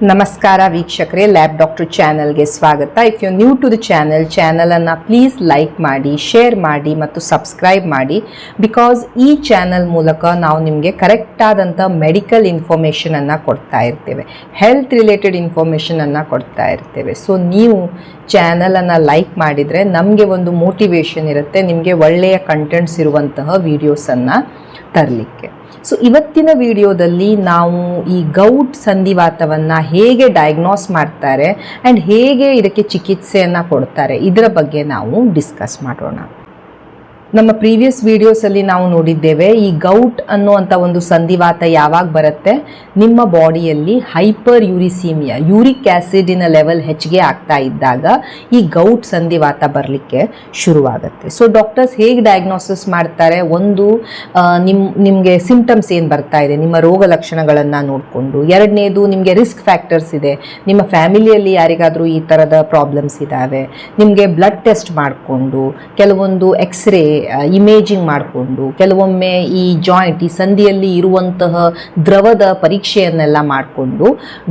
ನಮಸ್ಕಾರ ವೀಕ್ಷಕರೇ lab doctor ಚಾನಲ್ಗೆ ಸ್ವಾಗತ. If you new to the channel ಚಾನಲನ್ನು ಪ್ಲೀಸ್ ಲೈಕ್ ಮಾಡಿ ಶೇರ್ ಮಾಡಿ ಮತ್ತು ಸಬ್ಸ್ಕ್ರೈಬ್ ಮಾಡಿ. ಬಿಕಾಸ್ ಈ ಚಾನಲ್ ಮೂಲಕ ನಾವು ನಿಮಗೆ ಕರೆಕ್ಟಾದಂಥ ಮೆಡಿಕಲ್ ಇನ್ಫಾರ್ಮೇಷನನ್ನು ಕೊಡ್ತಾ ಇರ್ತೇವೆ. ಹೆಲ್ತ್ ರಿಲೇಟೆಡ್ ಇನ್ಫಾರ್ಮೇಷನನ್ನು ಕೊಡ್ತಾ ಇರ್ತೇವೆ. ಸೊ ನೀವು ಚಾನಲನ್ನು ಲೈಕ್ ಮಾಡಿದರೆ ನಮಗೆ ಒಂದು ಮೋಟಿವೇಶನ್ ಇರುತ್ತೆ, ನಿಮಗೆ ಒಳ್ಳೆಯ ಕಂಟೆಂಟ್ಸ್ ಇರುವಂತಹ ವೀಡಿಯೋಸನ್ನು ತರಲಿಕ್ಕೆ. ಸೊ ಇವತ್ತಿನ ವಿಡಿಯೋದಲ್ಲಿ ನಾವು ಈ ಗೌಟ್ ಸಂಧಿವಾತವನ್ನು ಹೇಗೆ ಡಯಾಗ್ನೋಸ್ ಮಾಡ್ತಾರೆ ಆ್ಯಂಡ್ ಹೇಗೆ ಇದಕ್ಕೆ ಚಿಕಿತ್ಸೆಯನ್ನು ಕೊಡ್ತಾರೆ, ಇದರ ಬಗ್ಗೆ ನಾವು ಡಿಸ್ಕಸ್ ಮಾಡೋಣ. ನಮ್ಮ ಪ್ರೀವಿಯಸ್ ವಿಡಿಯೋಸಲ್ಲಿ ನಾವು ನೋಡಿದ್ದೇವೆ, ಈ ಗೌಟ್ ಅನ್ನುವಂಥ ಒಂದು ಸಂಧಿವಾತ ಯಾವಾಗ ಬರುತ್ತೆ? ನಿಮ್ಮ ಬಾಡಿಯಲ್ಲಿ ಹೈಪರ್ ಯೂರಿಸೀಮಿಯಾ ಯೂರಿಕ್ ಆ್ಯಸಿಡಿನ ಲೆವೆಲ್ ಹೆಚ್ಚಿಗೆ ಆಗ್ತಾ ಇದ್ದಾಗ ಈ ಗೌಟ್ ಸಂಧಿವಾತ ಬರಲಿಕ್ಕೆ ಶುರುವಾಗುತ್ತೆ. ಸೊ ಡಾಕ್ಟರ್ಸ್ ಹೇಗೆ ಡಯಾಗ್ನೋಸಿಸ್ ಮಾಡ್ತಾರೆ? ಒಂದು ನಿಮ್ಮ ನಿಮಗೆ ಸಿಂಪ್ಟಮ್ಸ್ ಏನು ಬರ್ತಾ ಇದೆ? ನಿಮ್ಮ ರೋಗ ಲಕ್ಷಣಗಳನ್ನು ನೋಡಿಕೊಂಡು. ಎರಡನೇದು, ನಿಮಗೆ ರಿಸ್ಕ್ ಫ್ಯಾಕ್ಟರ್ಸ್ ಇದೆ. ನಿಮ್ಮ ಫ್ಯಾಮಿಲಿಯಲ್ಲಿ ಯಾರಿಗಾದರೂ ಈ ಥರದ ಪ್ರಾಬ್ಲಮ್ಸ್ ಇದ್ದಾವೆ ನಿಮಗೆ ಬ್ಲಡ್ ಟೆಸ್ಟ್ ಮಾಡಿಕೊಂಡು, ಕೆಲವೊಂದು ಎಕ್ಸ್ರೇ ಇಮೇಜಿಂಗ್ ಮಾಡಿಕೊಂಡು, ಕೆಲವೊಮ್ಮೆ ಈ ಜಾಯಿಂಟ್ ಈ ಸಂಧಿಯಲ್ಲಿ ಇರುವಂತಹ ದ್ರವದ ಪರೀಕ್ಷೆಯನ್ನೆಲ್ಲ ಮಾಡಿಕೊಂಡು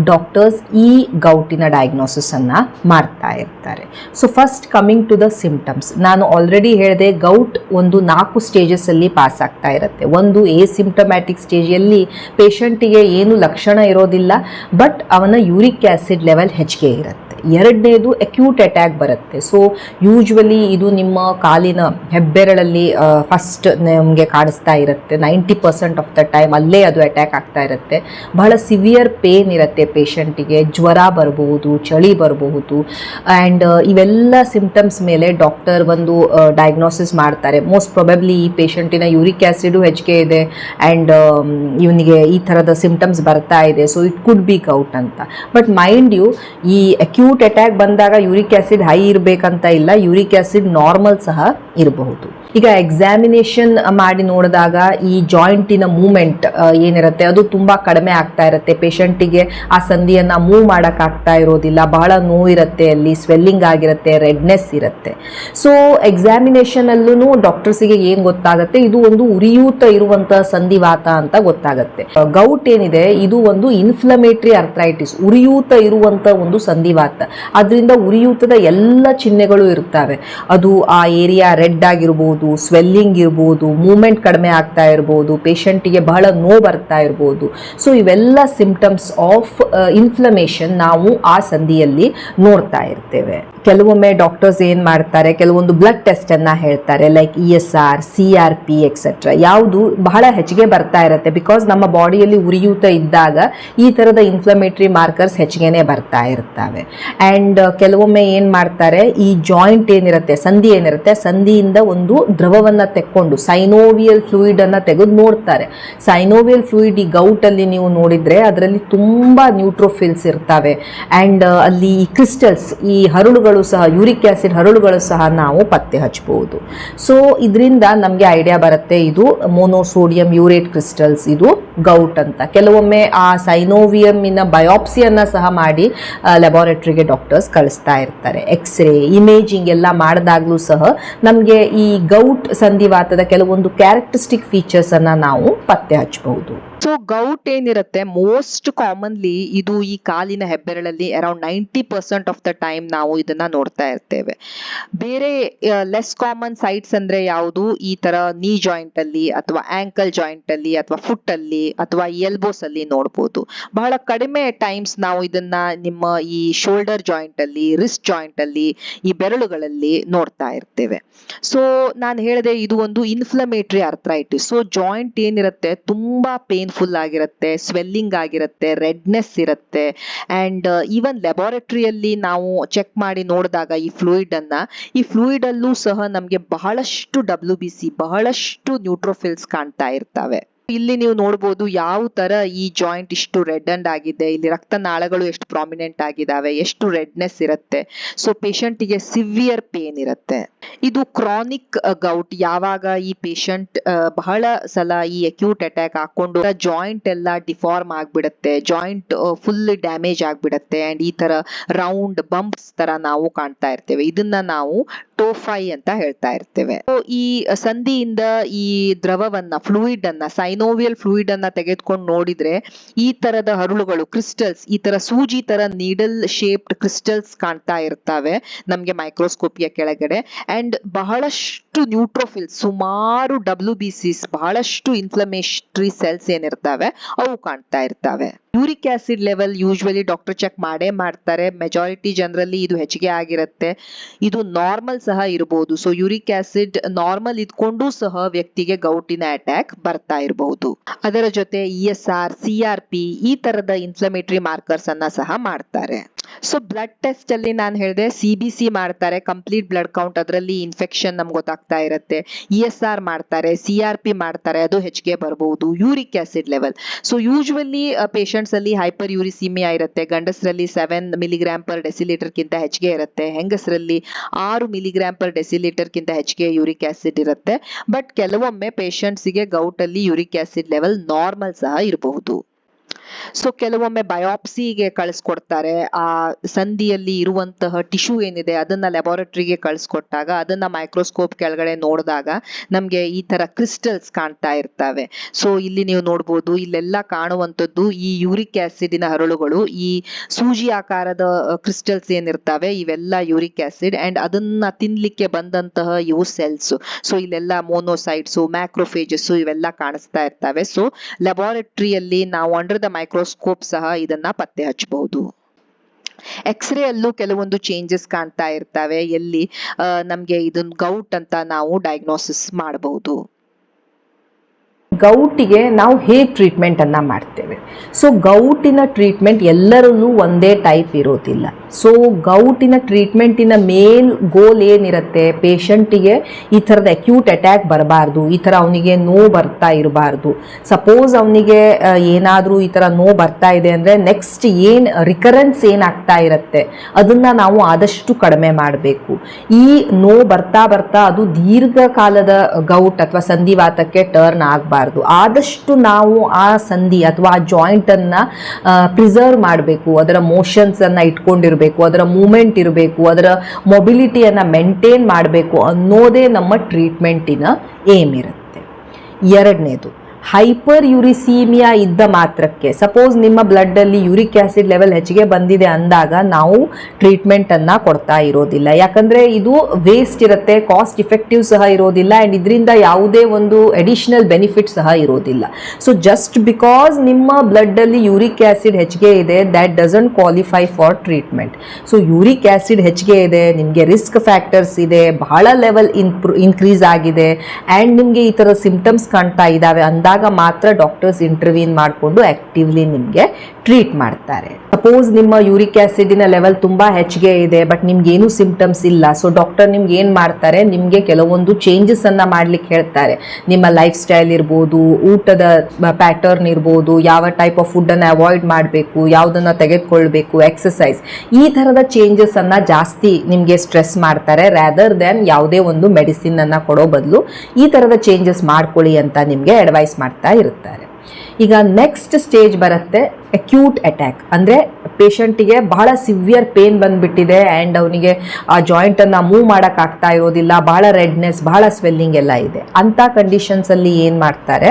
ಡಾಕ್ಟರ್ಸ್ ಈ ಗೌಟಿನ ಡಯಾಗ್ನೋಸಿಸನ್ನು ಮಾಡ್ತಾ ಇರ್ತಾರೆ. So first coming to the symptoms ನಾನು ಆಲ್ರೆಡಿ ಹೇಳಿದೆ ಗೌಟ್ ಒಂದು ನಾಲ್ಕು ಸ್ಟೇಜಸ್ಸಲ್ಲಿ ಪಾಸ್ ಆಗ್ತಾ ಇರುತ್ತೆ. ಒಂದು ಎ ಸಿಂಪ್ಟಮ್ಯಾಟಿಕ್ ಸ್ಟೇಜಲ್ಲಿ ಪೇಷಂಟಿಗೆ ಏನು ಲಕ್ಷಣ ಇರೋದಿಲ್ಲ ಬಟ್ ಅವನ ಯೂರಿಕ್ ಆ್ಯಸಿಡ್ ಲೆವೆಲ್ ಹೆಚ್ಚಿಗೆ ಇರುತ್ತೆ. ಎರಡನೇದು ಅಕ್ಯೂಟ್ ಅಟ್ಯಾಕ್ ಬರುತ್ತೆ. ಸೊ ಯೂಶ್ವಲಿ ಇದು ನಿಮ್ಮ ಕಾಲಿನ ಹೆಬ್ಬೆರಳಲ್ಲಿ ಫಸ್ಟ್ ನಿಮಗೆ ಕಾಣಿಸ್ತಾ ಇರುತ್ತೆ. Ninety percent of the time ಅಲ್ಲೇ ಅದು ಅಟ್ಯಾಕ್ ಆಗ್ತಾ ಇರುತ್ತೆ. ಬಹಳ ಸಿವಿಯರ್ ಪೇನ್ ಇರುತ್ತೆ ಪೇಷಂಟಿಗೆ ಜ್ವರ ಬರಬಹುದು, ಚಳಿ ಬರಬಹುದು. ಆ್ಯಂಡ್ ಇವೆಲ್ಲ ಸಿಂಪ್ಟಮ್ಸ್ ಮೇಲೆ ಡಾಕ್ಟರ್ ಒಂದು ಡಯಾಗ್ನೋಸಿಸ್ ಮಾಡ್ತಾರೆ. ಮೋಸ್ಟ್ ಪ್ರೊಬೆಬ್ಲಿ ಈ ಪೇಷಂಟಿನ ಯೂರಿಕ್ ಆ್ಯಸಿಡು ಹೆಚ್ಚಿಗೆ ಇದೆ. ಆ್ಯಂಡ್ ಇವನಿಗೆ ಈ ಥರದ ಸಿಂಪ್ಟಮ್ಸ್ ಬರ್ತಾ ಇದೆ. So it could be gout ಅಂತ. ಬಟ್ ಮೈಂಡ್ ಯು ಈ ಅಕ್ಯೂಟ್ ಅಟ್ಯಾಕ್ ಬಂದಾಗ ಯೂರಿಕ್ ಆ್ಯಸಿಡ್ ಹೈ ಇರಬೇಕಂತ ಇಲ್ಲ ಯೂರಿಕ್ ಆ್ಯಸಿಡ್ ನಾರ್ಮಲ್ ಸಹ ಇರಬಹುದು. ಈಗ ಎಕ್ಸಾಮಿನೇಷನ್ ಮಾಡಿ ನೋಡಿದಾಗ ಈ ಜಾಯಿಂಟಿನ ಮೂಮೆಂಟ್ ಏನಿರುತ್ತೆ, ಅದು ತುಂಬ ಕಡಿಮೆ ಆಗ್ತಾ ಇರುತ್ತೆ. ಪೇಷಂಟಿಗೆ ಆ ಸಂಧಿಯನ್ನು ಮೂವ್ ಮಾಡೋಕ್ಕಾಗ್ತಾ ಇರೋದಿಲ್ಲ. ಬಹಳ ನೋವಿರುತ್ತೆ ಅಲ್ಲಿ ಸ್ವೆಲ್ಲಿಂಗ್ ಆಗಿರುತ್ತೆ ರೆಡ್ನೆಸ್ ಇರುತ್ತೆ. ಸೊ ಎಕ್ಸಾಮಿನೇಷನಲ್ಲೂ ಡಾಕ್ಟರ್ಸಿಗೆ ಏನು ಗೊತ್ತಾಗುತ್ತೆ? ಇದು ಒಂದು ಉರಿಯೂತ ಇರುವಂತಹ ಸಂಧಿವಾತ ಅಂತ ಗೊತ್ತಾಗುತ್ತೆ. ಗೌಟ್ ಏನಿದೆ? ಇದು ಒಂದು ಇನ್ಫ್ಲಮೇಟ್ರಿ ಅರ್ಥ್ರೈಟಿಸ್ ಉರಿಯೂತ ಇರುವಂಥ ಒಂದು ಸಂಧಿವಾತ. ಅದರಿಂದ ಉರಿಯೂತದ ಎಲ್ಲ ಚಿಹ್ನೆಗಳು ಇರ್ತವೆ ಅದು ಆ ಏರಿಯಾ ರೆಡ್ ಆಗಿರ್ಬೋದು ಸ್ವೆಲ್ಲಿಂಗ್ ಇರ್ಬೋದು ಮೂಮೆಂಟ್ ಕಡಿಮೆ ಆಗ್ತಾ ಇರ್ಬೋದು ಪೇಷಂಟಿಗೆ ಬಹಳ ನೋವು ಬರ್ತಾ ಇರ್ಬೋದು. ಸೊ ಇವೆಲ್ಲ ಸಿಂಪ್ಟಮ್ಸ್ ಆಫ್ ಇನ್ಫ್ಲಮೇಷನ್ ನಾವು ಆ ಸಂಧಿಯಲ್ಲಿ ನೋಡ್ತಾ ಇರ್ತೇವೆ. ಕೆಲವೊಮ್ಮೆ ಡಾಕ್ಟರ್ಸ್ ಏನು ಮಾಡ್ತಾರೆ, ಕೆಲವೊಂದು ಬ್ಲಡ್ ಟೆಸ್ಟನ್ನು ಹೇಳ್ತಾರೆ like E S R C R P etcetera ಯಾವುದು ಬಹಳ ಹೆಚ್ಚಿಗೆ ಬರ್ತಾ ಇರುತ್ತೆ. ಬಿಕಾಸ್ ನಮ್ಮ ಬಾಡಿಯಲ್ಲಿ ಉರಿಯೂತ ಇದ್ದಾಗ ಈ ಥರದ ಇನ್ಫ್ಲಮೇಟ್ರಿ ಮಾರ್ಕರ್ಸ್ ಹೆಚ್ಚಿಗೆನೆ ಬರ್ತಾ ಇರ್ತವೆ. ಆ್ಯಂಡ್ ಕೆಲವೊಮ್ಮೆ ಏನು ಮಾಡ್ತಾರೆ, ಈ ಜಾಯಿಂಟ್ ಏನಿರುತ್ತೆ, ಸಂಧಿ ಏನಿರುತ್ತೆ, ಸಂಧಿಯಿಂದ ಒಂದು ದ್ರವವನ್ನು ತೆಕ್ಕೊಂಡು ಸೈನೋವಿಯಲ್ ಫ್ಲೂಯಿಡನ್ನು ತೆಗೆದು ನೋಡ್ತಾರೆ. ಸೈನೋವಿಯಲ್ ಫ್ಲೂಯಿಡ್ ಈ ಗೌಟಲ್ಲಿ ನೀವು ನೋಡಿದರೆ ಅದರಲ್ಲಿ ತುಂಬ ನ್ಯೂಟ್ರೋಫಿಲ್ಸ್ ಇರ್ತವೆ. ಆ್ಯಂಡ್ ಅಲ್ಲಿ ಈ ಕ್ರಿಸ್ಟಲ್ಸ್ ಈ ಹರಳುಗಳು ಸಹ, ಯೂರಿಕ್ ಆ್ಯಸಿಡ್ ಹರಳುಗಳು ಸಹ ನಾವು ಪತ್ತೆ ಹಚ್ಚಬಹುದು. ಸೊ ಇದರಿಂದ ನಮಗೆ ಐಡಿಯಾ ಬರುತ್ತೆ ಇದು ಮೋನೋಸೋಡಿಯಂ ಯೂರೇಟ್ ಕ್ರಿಸ್ಟಲ್ಸ್ ಇದು ಗೌಟ್ ಅಂತ. ಕೆಲವೊಮ್ಮೆ ಆ ಸೈನೋವಿಯಮ್ಮಿನ ಬಯೋಪ್ಸಿಯನ್ನು ಸಹ ಮಾಡಿ ಲೆಬಾರೆಟ್ರಿಗೆ ಡಾಕ್ಟರ್ಸ್ ಕಳಿಸ್ತಾ ಇರ್ತಾರೆ. ಎಕ್ಸ್ರೇ ಇಮೇಜಿಂಗ್ ಎಲ್ಲ ಮಾಡಿದಾಗಲೂ ಸಹ ನಮಗೆ ಈ ಗೌಟ್ ಸಂಧಿವಾತದ ಕೆಲವೊಂದು ಕ್ಯಾರೆಕ್ಟರಿಸ್ಟಿಕ್ ಫೀಚರ್ಸನ್ನು ನಾವು ಪತ್ತೆ ಹಚ್ಚಬಹುದು. ಸೊ ಗೌಟ್ ಏನಿರುತ್ತೆ? ಮೋಸ್ಟ್ ಕಾಮನ್ಲಿ ಇದು ಈ ಕಾಲಿನ ಹೆಬ್ಬೆರಳಲ್ಲಿ around ninety percent of the time ನಾವು ಇದನ್ನ ನೋಡ್ತಾ ಇರ್ತೇವೆ. ಬೇರೆ ಲೆಸ್ ಕಾಮನ್ ಸೈಟ್ಸ್ ಅಂದ್ರೆ ಯಾವುದು? ಈ ತರ ನೀ ಜಾಯಿಂಟ್ ಅಲ್ಲಿ ಅಥವಾ ಆಂಕಲ್ ಜಾಯಿಂಟ್ ಅಲ್ಲಿ ಅಥವಾ ಫುಟ್ ಅಲ್ಲಿ ಅಥವಾ ಎಲ್ಬೋಸ್ ಅಲ್ಲಿ ನೋಡ್ಬೋದು. ಬಹಳ ಕಡಿಮೆ ಟೈಮ್ಸ್ ನಾವು ಇದನ್ನ ನಿಮ್ಮ ಈ ಶೋಲ್ಡರ್ ಜಾಯಿಂಟ್ ಅಲ್ಲಿ ರಿಸ್ಟ್ ಜಾಯಿಂಟ್ ಅಲ್ಲಿ ಈ ಬೆರಳುಗಳಲ್ಲಿ ನೋಡ್ತಾ ಇರ್ತೇವೆ. ಸೊ ನಾನು ಹೇಳಿದೆ ಇದು ಒಂದು ಇನ್ಫ್ಲಮೇಟರಿ ಅರ್ಥ್ರೈಟಿಸ್ ಸೊ ಜಾಯಿಂಟ್ ಏನಿರುತ್ತೆ? ತುಂಬಾ ಪೇನ್ಫುಲ್ ಆಗಿರುತ್ತೆ ಸ್ವೆಲ್ಲಿಂಗ್ ಆಗಿರುತ್ತೆ ರೆಡ್ನೆಸ್ ಇರುತ್ತೆ. ಅಂಡ್ ಈವನ್ ಲ್ಯಾಬೊರೇಟರಿಯಲ್ಲಿ ನಾವು ಚೆಕ್ ಮಾಡಿ ನೋಡಿದಾಗ ಈ ಫ್ಲೂಯಿಡ್ ಅನ್ನ, ಈ ಫ್ಲೂಯಿಡ್ ಅಲ್ಲೂ ಸಹ ನಮಗೆ ಬಹಳಷ್ಟು ಡಬ್ಲ್ಯೂ ಬಿ ಬಹಳಷ್ಟು ನ್ಯೂಟ್ರೋಫಿಲ್ಸ್ ಕಾಣ್ತಾ ಇರ್ತವೆ. ಇಲ್ಲಿ ನೀವು ನೋಡಬಹುದು ಯಾವ ತರ ಈ ಜಾಯಿಂಟ್ ಇಷ್ಟು ರೆಡ್ ಅಂಡ್ ಆಗಿದೆ. ಇಲ್ಲಿ ರಕ್ತನಾಳಗಳು ಎಷ್ಟು ಪ್ರಾಮಿನೆಂಟ್ ಆಗಿದಾವೆ, ಎಷ್ಟು ರೆಡ್ನೆಸ್ ಇರುತ್ತೆ. ಸೊ ಗೆ ಸಿವಿಯರ್ ಪೇನ್ ಇರುತ್ತೆ. ಇದು ಕ್ರಾನಿಕ್ ಗೌಟ್ ಯಾವಾಗ ಈ ಪೇಷಂಟ್ ಬಹಳ ಸಲ ಈ ಅಕ್ಯೂಟ್ ಅಟ್ಯಾಕ್ ಹಾಕೊಂಡು ಜಾಯಿಂಟ್ ಎಲ್ಲ ಡಿಫಾರ್ಮ್ ಆಗ್ಬಿಡುತ್ತೆ ಜಾಯಿಂಟ್ ಫುಲ್ ಡ್ಯಾಮೇಜ್ ಆಗ್ಬಿಡುತ್ತೆ ಅಂಡ್ ಈ ತರ ರೌಂಡ್ ಬಂಪ್ಸ್ ತರ ನಾವು ಕಾಣ್ತಾ ಇರ್ತೇವೆ. ಇದನ್ನ ನಾವು ಟೋಫೈ ಅಂತ ಹೇಳ್ತಾ ಇರ್ತೇವೆ. ಈ ಸಂಧಿಯಿಂದ ಈ ದ್ರವವನ್ನ ಫ್ಲೂಯಿಡ್ ಅನ್ನ ಸೈ ಸೈನೋವಿಯಲ್ ಫ್ಲೂಯಿಡ್ ಅನ್ನ ತೆಗೆದುಕೊಂಡು ನೋಡಿದ್ರೆ ಈ ತರದ ಹರಳುಗಳು ಕ್ರಿಸ್ಟಲ್ಸ್ ಈ ತರ ಸೂಜಿ ತರ ನೀಡಲ್ ಶೇಪ್ಡ್ ಕ್ರಿಸ್ಟಲ್ಸ್ ಕಾಣ್ತಾ ಇರ್ತವೆ ನಮ್ಗೆ ಮೈಕ್ರೋಸ್ಕೋಪಿಯ ಕೆಳಗಡೆ. ಅಂಡ್ ಬಹಳಷ್ಟು ನ್ಯೂಟ್ರೋಫಿಲ್ ಸುಮಾರು ಡಬ್ಲ್ಯೂ ಬಿ ಸಿಸ್ ಬಹಳಷ್ಟು ಇನ್ಫ್ಲಮೇಟರಿ ಸೆಲ್ಸ್ ಏನಿರ್ತಾವೆ, ಅವು ಕಾಣ್ತಾ ಇರ್ತವೆ. Uric acid level usually doctor check ಮಾಡೇ ಮಾಡ್ತಾರೆ. ಮೆಜಾರಿಟಿ ಜನರಲ್ಲಿ ಇದು ಹೆಚ್ಚಿಗೆ ಆಗಿರುತ್ತೆ. ಇದು ನಾರ್ಮಲ್ ಸಹ ಇರಬಹುದು ಸೊ ಯೂರಿಕ್ ಆಸಿಡ್ ನಾರ್ಮಲ್ ಇದ್ಕೊಂಡು ಸಹ ವ್ಯಕ್ತಿಗೆ ಗೌಟಿನ ಅಟ್ಯಾಕ್ ಬರ್ತಾ ಇರಬಹುದು ಅದರ ಜೊತೆ E S R, C R P ಈ ತರದ ಇನ್ಫ್ಲಮೇಟರಿ ಮಾರ್ಕರ್ಸ್ ಅನ್ನ ಸಹ ಮಾಡ್ತಾರೆ. ಸೊ ಬ್ಲಡ್ ಟೆಸ್ಟ್ ಅಲ್ಲಿ ನಾನು ಹೇಳಿದೆ ಸಿ ಬಿ ಸಿ ಮಾಡ್ತಾರೆ ಕಂಪ್ಲೀಟ್ ಬ್ಲಡ್ ಕೌಂಟ್ ಅದರಲ್ಲಿ ಇನ್ಫೆಕ್ಷನ್ ನಮ್ಗೆ ಗೊತ್ತಾಗ್ತಾ ಇರುತ್ತೆ. ಇ ಎಸ್ ಆರ್ ಮಾಡ್ತಾರೆ ಸಿ ಆರ್ ಪಿ ಮಾಡ್ತಾರೆ, ಅದು ಹೆಚ್ಚಿಗೆ ಬರಬಹುದು uric acid level so usually patients ಅಲ್ಲಿ ಹೈಪರ್ ಯೂರಿಸಿಮಿಯಾ ಇರುತ್ತೆ, ಗಂಡಸರಲ್ಲಿ ಸೆವೆನ್ ಮಿಲಿಗ್ರಾಮ್ ಪರ್ ಡೆಸಿಲೀಟರ್ ಕಿಂತ ಹೆಚ್ಚಿಗೆ ಇರುತ್ತೆ, ಹೆಂಗಸರಲ್ಲಿ ಆರು ಮಿಲಿಗ್ರಾಮ್ ಪರ್ ಡೆಸಿಲೀಟರ್ ಕಿಂತ ಹೆಚ್ಚಿಗೆ ಯೂರಿಕ್ ಆಸಿಡ್ ಇರುತ್ತೆ. ಬಟ್ ಕೆಲವೊಮ್ಮೆ patients ಗೆ ಗೌಟ್ ಅಲ್ಲಿ ಯೂರಿಕ್ ಆಸಿಡ್ ಲೆವೆಲ್ ನಾರ್ಮಲ್ ಸಹ ಇರಬಹುದು. ಸೊ ಕೆಲವೊಮ್ಮೆ ಬಯೋಪ್ಸಿಗೆ ಕಳಿಸ್ಕೊಡ್ತಾರೆ. ಆ ಸಂಧಿಯಲ್ಲಿ ಇರುವಂತಹ ಟಿಶ್ಯೂ ಏನಿದೆ, ಅದನ್ನ ಲ್ಯಾಬೋರೇಟರಿಗೆ ಕಳಿಸ್ಕೊಟ್ಟಾಗ, ಅದನ್ನ ಮೈಕ್ರೋಸ್ಕೋಪ್ ಕೆಳಗಡೆ ನೋಡಿದಾಗ ನಮ್ಗೆ ಈ ತರ ಕ್ರಿಸ್ಟಲ್ಸ್ ಕಾಣ್ತಾ ಇರ್ತವೆ. ಸೊ ಇಲ್ಲಿ ನೀವು ನೋಡ್ಬೋದು, ಇಲ್ಲೆಲ್ಲ ಕಾಣುವಂಥದ್ದು ಈ ಯೂರಿಕ್ ಆಸಿಡಿನ ಹರಳುಗಳು, ಈ ಸೂಜಿ ಆಕಾರದ ಕ್ರಿಸ್ಟಲ್ಸ್ ಏನಿರ್ತವೆ, ಇವೆಲ್ಲ ಯೂರಿಕ್ ಆಸಿಡ್ ಅಂಡ್ ಅದನ್ನ ತಿನ್ಲಿಕ್ಕೆ ಬಂದಂತಹ ಇವು ಸೆಲ್ಸ್ ಸೊ ಇಲ್ಲೆಲ್ಲ ಮೋನೋಸೈಟ್ಸ್ ಮ್ಯಾಕ್ರೋಫೇಜಸ್ ಇವೆಲ್ಲ ಕಾಣಿಸ್ತಾ ಇರ್ತವೆ. ಸೊ ಲ್ಯಾಬೋರೇಟರಿಯಲ್ಲಿ ನಾವು ಅಂಡರ್ ದ ಮೈಕ್ರೋಸ್ಕೋಪ್ ಸಹ ಇದನ್ನ ಪತ್ತೆ ಹಚ್ಚಬಹುದು ಎಕ್ಸ್ರೇ ಅಲ್ಲೂ ಕೆಲವೊಂದು ಚೇಂಜಸ್ ಕಾಣ್ತಾ ಇರ್ತವೆ. ಎಲ್ಲಿ ನಮಗೆ ಇದನ್ನ ಗೌಟ್ ಅಂತ ನಾವು ಡಯಾಗ್ನೋಸಿಸ್ ಮಾಡಬಹುದು. ಗೌಟಿಗೆ ನಾವು ಹೇಗೆ ಟ್ರೀಟ್ಮೆಂಟನ್ನು ಮಾಡ್ತೇವೆ? ಸೊ ಗೌಟಿನ ಟ್ರೀಟ್ಮೆಂಟ್ ಎಲ್ಲರಲ್ಲೂ ಒಂದೇ ಟೈಪ್ ಇರೋದಿಲ್ಲ. ಸೊ ಗೌಟಿನ ಟ್ರೀಟ್ಮೆಂಟಿನ ಮೇನ್ ಗೋಲ್ ಏನಿರುತ್ತೆ? ಪೇಷಂಟಿಗೆ ಈ ಥರದ ಅಕ್ಯೂಟ್ ಅಟ್ಯಾಕ್ ಬರಬಾರ್ದು. ಈ ಥರ ಅವನಿಗೆ ನೋವು ಬರ್ತಾ ಇರಬಾರ್ದು. ಸಪೋಸ್ ಅವನಿಗೆ ಏನಾದರೂ ಈ ಥರ ನೋವು ಬರ್ತಾ ಇದೆ ಅಂದರೆ ನೆಕ್ಸ್ಟ್ ಏನು ರಿಕರೆನ್ಸ್ ಏನಾಗ್ತಾ ಇರುತ್ತೆ? ಅದನ್ನು ನಾವು ಆದಷ್ಟು ಕಡಿಮೆ ಮಾಡಬೇಕು. ಈ ನೋವು ಬರ್ತಾ ಬರ್ತಾ ಅದು ದೀರ್ಘಕಾಲದ ಗೌಟ್ ಅಥವಾ ಸಂಧಿವಾತಕ್ಕೆ ಟರ್ನ್ ಆಗಬಾರ್ದು. ಆದಷ್ಟು ನಾವು ಆ ಸಂಧಿ ಅಥವಾ ಆ ಜಾಯಿಂಟನ್ನು ಪ್ರಿಸರ್ವ್ ಮಾಡಬೇಕು. ಅದರ ಮೋಷನ್ಸನ್ನು ಇಟ್ಕೊಂಡಿರಬೇಕು. ಅದರ ಮೂಮೆಂಟ್ ಇರಬೇಕು ಅದರ ಮೊಬಿಲಿಟಿಯನ್ನು ಮೇಂಟೈನ್ ಮಾಡಬೇಕು ಅನ್ನೋದೇ ನಮ್ಮ ಟ್ರೀಟ್ಮೆಂಟಿನ ಏಮ್ ಇರುತ್ತೆ. ಎರಡನೇದು ಹೈಪರ್ ಯುರಿಸೀಮಿಯಾ ಇದ್ದ ಮಾತ್ರಕ್ಕೆ ಸಪೋಸ್ ನಿಮ್ಮ ಬ್ಲಡ್ಡಲ್ಲಿ ಯೂರಿಕ್ ಆಸಿಡ್ ಲೆವೆಲ್ ಹೆಚ್ಚಿಗೆ ಬಂದಿದೆ ಅಂದಾಗ ನಾವು ಟ್ರೀಟ್ಮೆಂಟನ್ನು ಕೊಡ್ತಾ ಇರೋದಿಲ್ಲ. ಯಾಕಂದರೆ ಇದು ವೇಸ್ಟ್ ಇರುತ್ತೆ ಕಾಸ್ಟ್ ಇಫೆಕ್ಟಿವ್ ಸಹ ಇರೋದಿಲ್ಲ ಆ್ಯಂಡ್ ಇದರಿಂದ ಯಾವುದೇ ಒಂದು ಅಡಿಷನಲ್ ಬೆನಿಫಿಟ್ ಸಹ ಇರೋದಿಲ್ಲ. ಸೊ ಜಸ್ಟ್ ಬಿಕಾಸ್ ನಿಮ್ಮ ಬ್ಲಡ್ಡಲ್ಲಿ ಯೂರಿಕ್ ಆಸಿಡ್ ಹೆಚ್ಚಿಗೆ ಇದೆ that doesn't qualify for treatment so uric acid ಹೆಚ್ಚಿಗೆ ಇದೆ, ನಿಮಗೆ ರಿಸ್ಕ್ ಫ್ಯಾಕ್ಟರ್ಸ್ ಇದೆ, ಬಹಳ ಲೆವೆಲ್ ಇನ್ಕ್ರೀಸ್ ಆಗಿದೆ ಆ್ಯಂಡ್ ನಿಮಗೆ ಈ ಥರ ಸಿಂಪ್ಟಮ್ಸ್ ಕಾಣ್ತಾ ಇದ್ದಾವೆ ಅಂದಾಗ ಮಾತ್ರ ಡಾಕ್ಟರ್ಸ್ ಇಂಟರ್ವ್ಯೂನ್ ಮಾಡಿಕೊಂಡು ಆ್ಯಕ್ಟಿವ್ಲಿ ನಿಮಗೆ ಟ್ರೀಟ್ ಮಾಡ್ತಾರೆ. ಸಪೋಸ್ ನಿಮ್ಮ ಯೂರಿಕ್ ಆಸಿಡಿನ ಲೆವೆಲ್ ತುಂಬ ಹೆಚ್ಚಿಗೆ ಇದೆ, ಬಟ್ ನಿಮ್ಗೆ ಏನೂ ಸಿಂಪ್ಟಮ್ಸ್ ಇಲ್ಲ. ಸೊ, ಡಾಕ್ಟರ್ ನಿಮ್ಗೆ ಏನು ಮಾಡ್ತಾರೆ? ನಿಮಗೆ ಕೆಲವೊಂದು ಚೇಂಜಸನ್ನು ಮಾಡ್ಲಿಕ್ಕೆ ಹೇಳ್ತಾರೆ. ನಿಮ್ಮ ಲೈಫ್ ಸ್ಟೈಲ್ ಇರ್ಬೋದು, ಊಟದ ಪ್ಯಾಟರ್ನ್ ಇರ್ಬೋದು, ಯಾವ ಟೈಪ್ ಆಫ್ ಫುಡ್ಡನ್ನು ಅವಾಯ್ಡ್ ಮಾಡಬೇಕು, ಯಾವುದನ್ನು ತೆಗೆದುಕೊಳ್ಬೇಕು ಎಕ್ಸಸೈಸ್ ಈ ಥರದ ಚೇಂಜಸನ್ನು ಜಾಸ್ತಿ ನಿಮಗೆ ಸ್ಟ್ರೆಸ್ ಮಾಡ್ತಾರೆ ರ್ಯಾದರ್ ದೆನ್ ಯಾವುದೇ ಒಂದು ಮೆಡಿಸಿನನ್ನು ಕೊಡೋ ಬದಲು ಈ ಥರದ ಚೇಂಜಸ್ ಮಾಡ್ಕೊಳ್ಳಿ ಅಂತ ನಿಮಗೆ ಅಡ್ವೈಸ್ ಮಾಡ್ತಾ ಇರ್ತಾರೆ ಈಗ ನೆಕ್ಸ್ಟ್ ಸ್ಟೇಜ್ ಬರುತ್ತೆ ಅಕ್ಯೂಟ್ ಅಟ್ಯಾಕ್ ಅಂದರೆ ಪೇಷಂಟಿಗೆ ಬಹಳ ಸಿವಿಯರ್ ಪೇನ್ ಬಂದ್ಬಿಟ್ಟಿದೆ ಆ್ಯಂಡ್ ಅವನಿಗೆ ಆ ಜಾಯಿಂಟನ್ನು ಮೂವ್ ಮಾಡೋಕ್ಕಾಗ್ತಾ ಇರೋದಿಲ್ಲ, ಬಹಳ ರೆಡ್ನೆಸ್ ಬಹಳ ಸ್ವೆಲ್ಲಿಂಗ್ ಎಲ್ಲ ಇದೆ. ಅಂಥ ಕಂಡೀಷನ್ಸಲ್ಲಿ ಏನು ಮಾಡ್ತಾರೆ?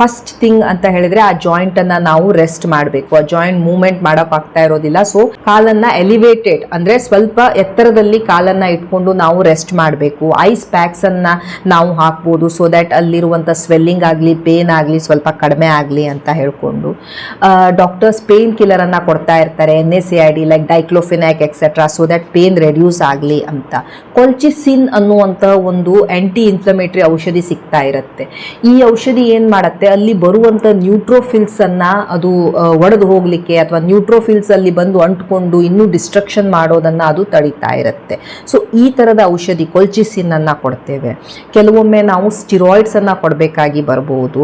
ಫಸ್ಟ್ ಥಿಂಗ್ ಅಂತ ಹೇಳಿದರೆ ಆ ಜಾಯಿಂಟನ್ನು ನಾವು ರೆಸ್ಟ್ ಮಾಡಬೇಕು. ಆ ಜಾಯಿಂಟ್ ಮೂವ್ಮೆಂಟ್ ಮಾಡೋಕ್ಕಾಗ್ತಾ ಇರೋದಿಲ್ಲ. ಸೊ ಕಾಲನ್ನು ಎಲಿವೇಟೆಡ್ ಅಂದರೆ ಸ್ವಲ್ಪ ಎತ್ತರದಲ್ಲಿ ಕಾಲನ್ನು ಇಟ್ಕೊಂಡು ನಾವು ರೆಸ್ಟ್ ಮಾಡಬೇಕು. ಐಸ್ ಪ್ಯಾಕ್ಸನ್ನು ನಾವು ಹಾಕ್ಬೋದು. ಸೊ ದ್ಯಾಟ್ ಅಲ್ಲಿರುವಂಥ ಸ್ವೆಲ್ಲಿಂಗ್ ಆಗಲಿ ಪೇನ್ ಆಗಲಿ ಸ್ವಲ್ಪ ಕಡಿಮೆ ಆಗಲಿ ಅಂತ ಹೇಳಿಕೊಂಡು ಡಾಕ್ಟರ್ಸ್ ಪೇನ್ ಕಿಲ್ಲರನ್ನು ಕೊಡ್ತಾ N S A I D like diclofenac etcetera so that pain reduce ಆಗಲಿ ಅಂತ. ಕೊಲ್ಚಿಸಿನ್ ಅನ್ನುವಂಥ ಒಂದು ಆ್ಯಂಟಿ ಇನ್ಫ್ಲಮೇಟರಿ ಔಷಧಿ ಸಿಗ್ತಾ ಇರುತ್ತೆ. ಈ ಔಷಧಿ ಏನು ಮಾಡುತ್ತೆ? ಅಲ್ಲಿ ಬರುವಂಥ ನ್ಯೂಟ್ರೋಫಿಲ್ಸನ್ನು ಅದು ಒಡೆದು ಹೋಗಲಿಕ್ಕೆ ಅಥವಾ ನ್ಯೂಟ್ರೋಫಿಲ್ಸ್ ಅಲ್ಲಿ ಬಂದು ಅಂಟ್ಕೊಂಡು ಇನ್ನೂ ಡಿಸ್ಟ್ರಕ್ಷನ್ ಮಾಡೋದನ್ನು ಅದು ತಡಿತಾ ಇರುತ್ತೆ. ಸೊ ಈ ಥರದ ಔಷಧಿ ಕೊಲ್ಚಿಸಿನನ್ನು ಕೊಡ್ತೇವೆ. ಕೆಲವೊಮ್ಮೆ ನಾವು ಸ್ಟಿರಾಯ್ಡ್ಸನ್ನು ಕೊಡಬೇಕಾಗಿ ಬರಬಹುದು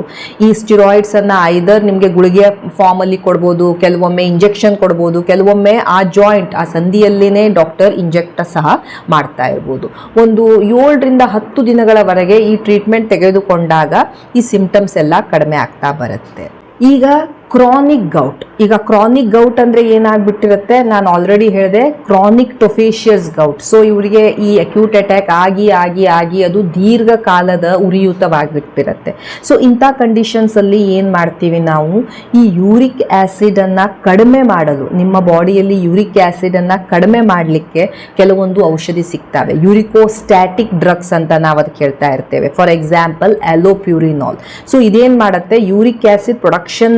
ಈ ಸ್ಟಿರಾಯ್ಡ್ಸನ್ನು ಐದರ್ ನಿಮಗೆ ಗುಳಿಗೆಯ ಫಾರ್ಮಲ್ಲಿ ಕೊಡ್ಬೋದು, ಕೆಲವೊಮ್ಮೆ ಇಂಜೆಕ್ಷನ್ ಕೊಡ್ಬೋದು ಕೆಲವೊಮ್ಮೆ ಆ ಜಾಯಿಂಟ್, ಆ ಸಂಧಿಯಲ್ಲಿನೇ ಡಾಕ್ಟರ್ ಇಂಜೆಕ್ಟ್ ಸಹ ಮಾಡ್ತಾ ಇರ್ಬೋದು. ಒಂದು ಏಳರಿಂದ ಹತ್ತು ದಿನಗಳವರೆಗೆ ಈ ಟ್ರೀಟ್ಮೆಂಟ್ ತೆಗೆದುಕೊಂಡಾಗ ಈ ಸಿಂಪ್ಟಮ್ಸ್ ಎಲ್ಲ ಕಡಿಮೆ ಆಗ್ತಾ ಬರುತ್ತೆ. ಈಗ ಕ್ರಾನಿಕ್ ಗೌಟ್ ಈಗ ಕ್ರಾನಿಕ್ ಗೌಟ್ ಅಂದರೆ ಏನಾಗ್ಬಿಟ್ಟಿರುತ್ತೆ? ನಾನು ಆಲ್ರೆಡಿ ಹೇಳಿದೆ ಕ್ರಾನಿಕ್ ಟೊಫೇಷಿಯಸ್ ಗೌಟ್ ಸೊ ಇವರಿಗೆ ಈ ಅಕ್ಯೂಟ್ ಅಟ್ಯಾಕ್ ಆಗಿ ಆಗಿ ಆಗಿ ಅದು ದೀರ್ಘಕಾಲದ ಉರಿಯೂತವಾಗಿಬಿಟ್ಟಿರುತ್ತೆ. ಸೊ ಇಂಥ ಕಂಡೀಷನ್ಸ್ ಅಲ್ಲಿ ಏನು ಮಾಡ್ತೀವಿ ನಾವು? ಈ ಯೂರಿಕ್ ಆ್ಯಸಿಡನ್ನು ಅನ್ನ ಕಡಿಮೆ ಮಾಡಲು, ನಿಮ್ಮ ಬಾಡಿಯಲ್ಲಿ ಯೂರಿಕ್ ಆ್ಯಸಿಡನ್ನು ಅನ್ನ ಕಡಿಮೆ ಮಾಡಲಿಕ್ಕೆ ಕೆಲವೊಂದು ಔಷಧಿ ಸಿಗ್ತವೆ. ಯೂರಿಕೋಸ್ಟ್ಯಾಟಿಕ್ ಡ್ರಗ್ಸ್ ಅಂತ ನಾವು ಅದಕ್ಕೆ ಹೇಳ್ತಾ ಇರ್ತೇವೆ. ಫಾರ್ ಎಕ್ಸಾಂಪಲ್ ಅಲೋಪ್ಯೂರಿನಾಲ್ ಸೊ ಇದೇನು ಮಾಡುತ್ತೆ? ಯೂರಿಕ್ ಆ್ಯಸಿಡ್ ಪ್ರೊಡಕ್ಷನ್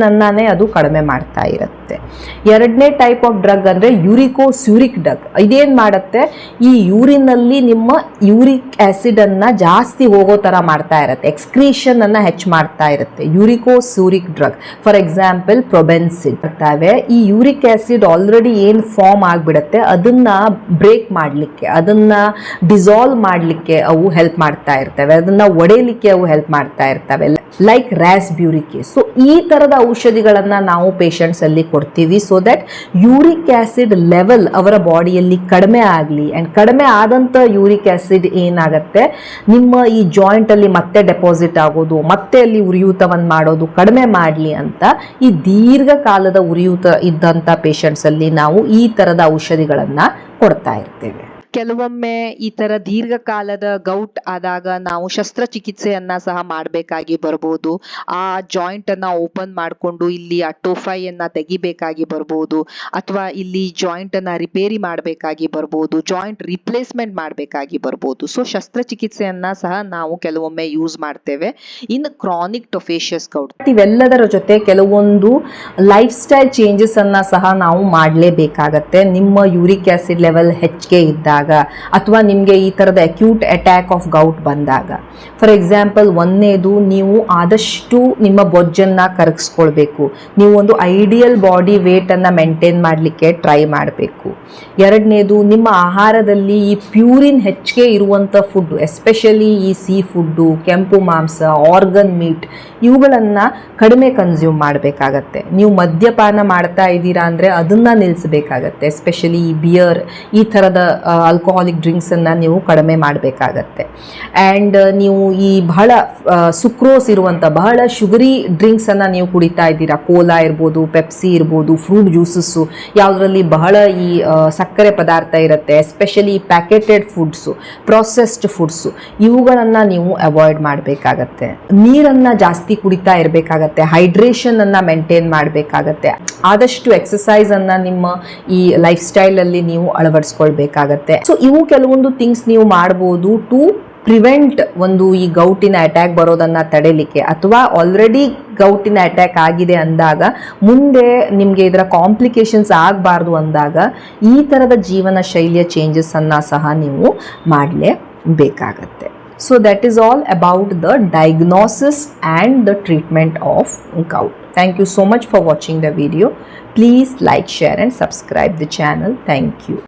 ಅದು ಕಡಿಮೆ ಮಾಡ್ತಾ ಇರುತ್ತೆ. ಎರಡನೇ ಟೈಪ್ ಆಫ್ ಡ್ರಗ್ ಅಂದ್ರೆ ಯೂರಿಕೋಸ್ಯೂರಿಕ್ ಡ್ರಗ್. ಇದೇನ್ ಮಾಡುತ್ತೆ? ಈ ಯೂರಿನಲ್ಲಿ ನಿಮ್ಮ ಯೂರಿಕ್ ಆ್ಯಸಿಡನ್ನು ಜಾಸ್ತಿ ಹೋಗೋ ತರ ಮಾಡ್ತಾ ಇರುತ್ತೆ. ಎಕ್ಸ್ಕ್ರೀಷನನ್ನು ಹೆಚ್ಚು ಮಾಡ್ತಾ ಇರುತ್ತೆ. Uricosuric drug. For example probenecid ಬರ್ತವೆ ಈ ಯೂರಿಕ್ ಆಸಿಡ್ ಆಲ್ರೆಡಿ ಏನ್ ಫಾರ್ಮ್ ಆಗಿಬಿಡುತ್ತೆ? ಅದನ್ನ ಬ್ರೇಕ್ ಮಾಡಲಿಕ್ಕೆ, ಅದನ್ನ ಡಿಸಾಲ್ವ್ ಮಾಡಲಿಕ್ಕೆ ಅವು ಹೆಲ್ಪ್ ಮಾಡ್ತಾ ಇರ್ತವೆ. ಅದನ್ನ ಒಡೆಯಲಿಕ್ಕೆ ಅವು ಹೆಲ್ಪ್ ಮಾಡ್ತಾ ಇರ್ತವೆ. ಲೈಕ್ ರ್ಯಾಸ್ ಬ್ಯೂರಿಕೆ ಸೊ ಈ ತರದ ಔಷಧಿಗಳನ್ನ ನಾವು ಪೇಷಂಟ್ಸ್ ಅಲ್ಲಿ ಕೊಡ್ತೀವಿ. So that uric acid level ಅವರ ಬಾಡಿಯಲ್ಲಿ ಕಡಿಮೆ ಆಗಲಿ ಅಂಡ್ ಕಡಿಮೆ ಆದಂಥ ಯೂರಿಕ್ ಆಸಿಡ್ ಏನಾಗುತ್ತೆ? ನಿಮ್ಮ ಈ ಜಾಯಿಂಟಲ್ಲಿ ಮತ್ತೆ ಡೆಪಾಸಿಟ್ ಆಗೋದು, ಮತ್ತೆ ಅಲ್ಲಿ ಉರಿಯೂತವನ್ನು ಮಾಡೋದು ಕಡಿಮೆ ಮಾಡಲಿ ಅಂತ ಈ ದೀರ್ಘಕಾಲದ ಉರಿಯೂತ ಇದ್ದಂಥ ಪೇಷಂಟ್ಸಲ್ಲಿ ನಾವು ಈ ಥರದ ಔಷಧಿಗಳನ್ನು ಕೊಡ್ತಾ ಇರ್ತೇವೆ. ಕೆಲವೊಮ್ಮೆ ಈ ತರ ದೀರ್ಘಕಾಲದ ಗೌಟ್ ಆದಾಗ ನಾವು ಶಸ್ತ್ರಚಿಕಿತ್ಸೆಯನ್ನ ಸಹ ಮಾಡಬೇಕಾಗಿ ಬರ್ಬೋದು. ಆ ಜಾಯಿಂಟ್ ಅನ್ನ ಓಪನ್ ಮಾಡಿಕೊಂಡು ಇಲ್ಲಿ ಆ ಟೋಫೈಯನ್ನ ತೆಗಿಬೇಕಾಗಿ ಬರ್ಬೋದು. ಅಥವಾ ಇಲ್ಲಿ ಜಾಯಿಂಟ್ ಅನ್ನ ರಿಪೇರಿ ಮಾಡಬೇಕಾಗಿ ಬರ್ಬೋದು. ಜಾಯಿಂಟ್ ರಿಪ್ಲೇಸ್ಮೆಂಟ್ ಮಾಡಬೇಕಾಗಿ ಬರ್ಬೋದು. ಸೊ ಶಸ್ತ್ರಚಿಕಿತ್ಸೆಯನ್ನ ಸಹ ನಾವು ಕೆಲವೊಮ್ಮೆ ಯೂಸ್ ಮಾಡ್ತೇವೆ. ಇನ್ ಕ್ರಾನಿಕ್ ಟೊಫೇಷಿಯಸ್ ಗೌಟ್ ಇವೆಲ್ಲದರ ಜೊತೆ ಕೆಲವೊಂದು ಲೈಫ್ ಸ್ಟೈಲ್ ಚೇಂಜಸ್ ಅನ್ನ ಸಹ ನಾವು ಮಾಡಲೇಬೇಕಾಗತ್ತೆ. ನಿಮ್ಮ ಯೂರಿಕ್ ಆಸಿಡ್ ಲೆವೆಲ್ ಹೆಚ್ಚಿಗೆ ಇದ್ದಾಗ. ಅಥವಾ ನಿಮಗೆ ಈ ಥರದ ಅಕ್ಯೂಟ್ ಅಟ್ಯಾಕ್ ಆಫ್ ಗೌಟ್ ಬಂದಾಗ. ಫಾರ್ ಎಕ್ಸಾಂಪಲ್ ಒಂದನೇದು ನೀವು ಆದಷ್ಟು ನಿಮ್ಮ ಬೊಜ್ಜನ್ನ ಕರಗಿಸ್ಕೊಳ್ಬೇಕು. ನೀವು ಒಂದು ಐಡಿಯಲ್ ಬಾಡಿ ವೇಟನ್ನು ಮೇಂಟೈನ್ ಮಾಡಲಿಕ್ಕೆ ಟ್ರೈ ಮಾಡಬೇಕು. ಎರಡನೇದು ನಿಮ್ಮ ಆಹಾರದಲ್ಲಿ ಈ ಪ್ಯೂರಿನ್ ಹೆಚ್ಚಿಗೆ ಇರುವಂಥ ಫುಡ್ ಎಸ್ಪೆಷಲಿ ಈ ಸೀ ಫುಡ್ಡು ಕೆಂಪು ಮಾಂಸ ಆರ್ಗನ್ ಮೀಟ್ ಇವುಗಳನ್ನು ಕಡಿಮೆ ಕನ್ಸ್ಯೂಮ್ ಮಾಡಬೇಕಾಗತ್ತೆ. ನೀವು ಮದ್ಯಪಾನ ಮಾಡ್ತಾ ಇದ್ದೀರಾ ಅಂದರೆ ಅದನ್ನು ನಿಲ್ಲಿಸಬೇಕಾಗತ್ತೆ ಎಸ್ಪೆಷಲಿ ಈ ಬಿಯರ್ ಈ ಥರದ ಆಲ್ಕೋಹಾಲಿಕ್ ಡ್ರಿಂಕ್ಸನ್ನು ನೀವು ಕಡಿಮೆ ಮಾಡಬೇಕಾಗತ್ತೆ. ಆ್ಯಂಡ್ ನೀವು ಈ ಬಹಳ ಸುಕ್ರೋಸ್ ಇರುವಂಥ ಬಹಳ ಶುಗರಿ ಡ್ರಿಂಕ್ಸನ್ನು ನೀವು ಕುಡಿತಾ ಇದ್ದೀರಾ. ಕೋಲಾ ಇರ್ಬೋದು ಪೆಪ್ಸಿ ಇರ್ಬೋದು ಫ್ರೂಟ್ ಜ್ಯೂಸಸ್ಸು ಯಾವುದರಲ್ಲಿ ಬಹಳ ಈ ಸಕ್ಕರೆ ಪದಾರ್ಥ ಇರುತ್ತೆ especially packeted foods processed foods ಇವುಗಳನ್ನು ನೀವು ಅವಾಯ್ಡ್ ಮಾಡಬೇಕಾಗತ್ತೆ. ನೀರನ್ನು ಜಾಸ್ತಿ ಕುಡಿತಾ ಇರಬೇಕಾಗತ್ತೆ ಹೈಡ್ರೇಷನನ್ನು ಮೇಂಟೈನ್ ಮಾಡಬೇಕಾಗತ್ತೆ. ಆದಷ್ಟು ಎಕ್ಸಸೈಸನ್ನು ನಿಮ್ಮ ಈ ಲೈಫ್ ಸ್ಟೈಲಲ್ಲಿ ನೀವು ಅಳವಡಿಸ್ಕೊಳ್ಬೇಕಾಗತ್ತೆ. ಸೊ ಇವು ಕೆಲವೊಂದು ಥಿಂಗ್ಸ್ ನೀವು ಮಾಡ್ಬೋದು ಟು ಪ್ರಿವೆಂಟ್ ಒಂದು ಈ ಗೌಟಿನ ಅಟ್ಯಾಕ್ ಬರೋದನ್ನ ತಡೆಯಲಿಕ್ಕೆ ಅಥವಾ ಆಲ್ರೆಡಿ ಗೌಟಿನ ಅಟ್ಯಾಕ್ ಆಗಿದೆ ಅಂದಾಗ, ಮುಂದೆ ನಿಮಗೆ ಇದರ ಕಾಂಪ್ಲಿಕೇಶನ್ಸ್ ಆಗಬಾರ್ದು ಅಂದಾಗ, ಈ ಥರದ ಜೀವನ ಶೈಲಿಯ ಚೇಂಜಸ್ ಅನ್ನ ಸಹ ನೀವು ಮಾಡಲೇಬೇಕಾಗತ್ತೆ. So that is all about the diagnosis and the treatment of gout thank you so much for watching the video please like share and subscribe the channel thank you